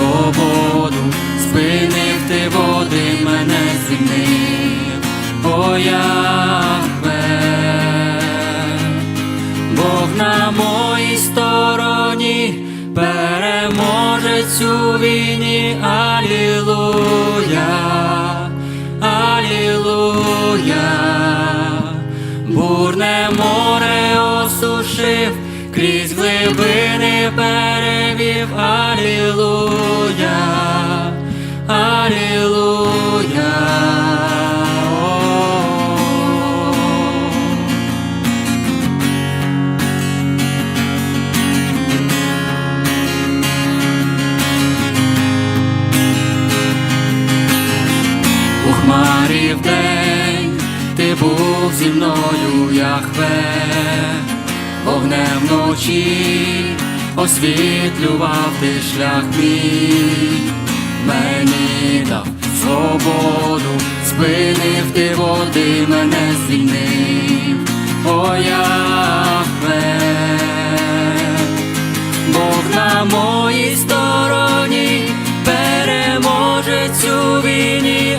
свободу, спинив ти води, мене звільнив, О, Яхве. Бог на моїй стороні, переможець у війні, Алілуя, Алілуя, бурне море осушив, крізь глибини У хмарі вдень ти був зі мною, Яхве, вогнем вночі освітлював ти шлях мій, мені дав свободу, спинив ти води, мене звільнив, о Яхве. Бог на моїй стороні, переможець у війні,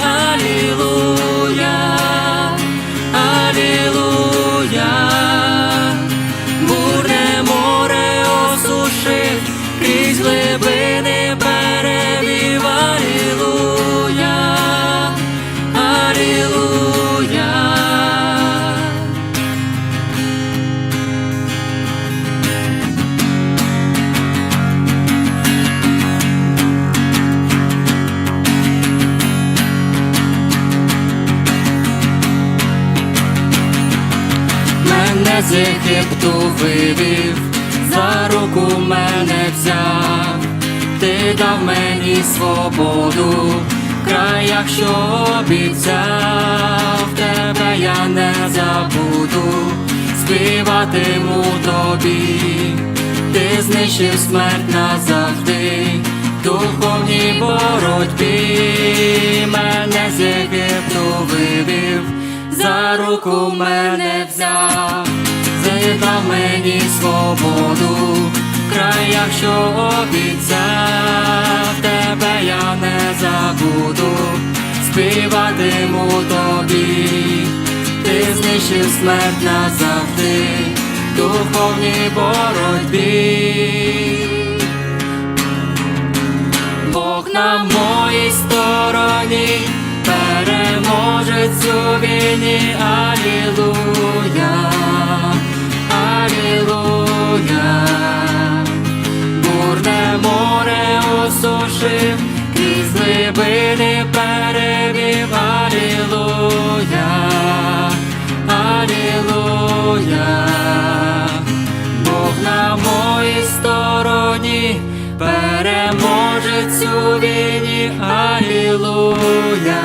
мене з Єгипту вивів, за руку мене взяв, ти дав мені свободу, в краях, що обіцяв, тебе я не забуду, співатиму тобі, ти знищив смерть назавжди, духовній боротьбі. Мене з Єгипту вивів за руку мене взяв, задав мені свободу, в краях, що обіцяв, тебе я не забуду, співатиму тобі, ти знищив смерть назавжди, духовній боротьбі. Бог на моїй стороні, переможець у війні, Алілуя, Алілуя, бурне море осушив, крізь глибини перевів, Алілуя, Алілуя. Бог на моїй стороні, переможець у війні, Алілуя,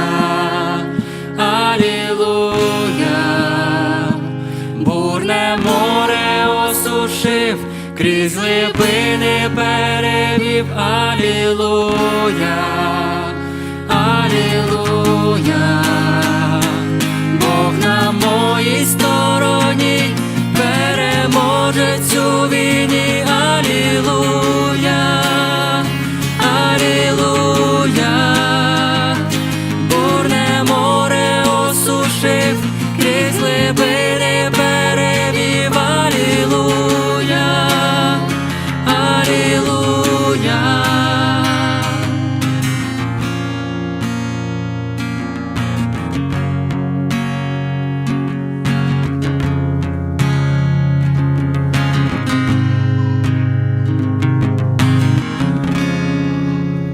осушив, крізь глибини перевів, Алілуя, Алілуя. Бог на моїй стороні, переможець у війні,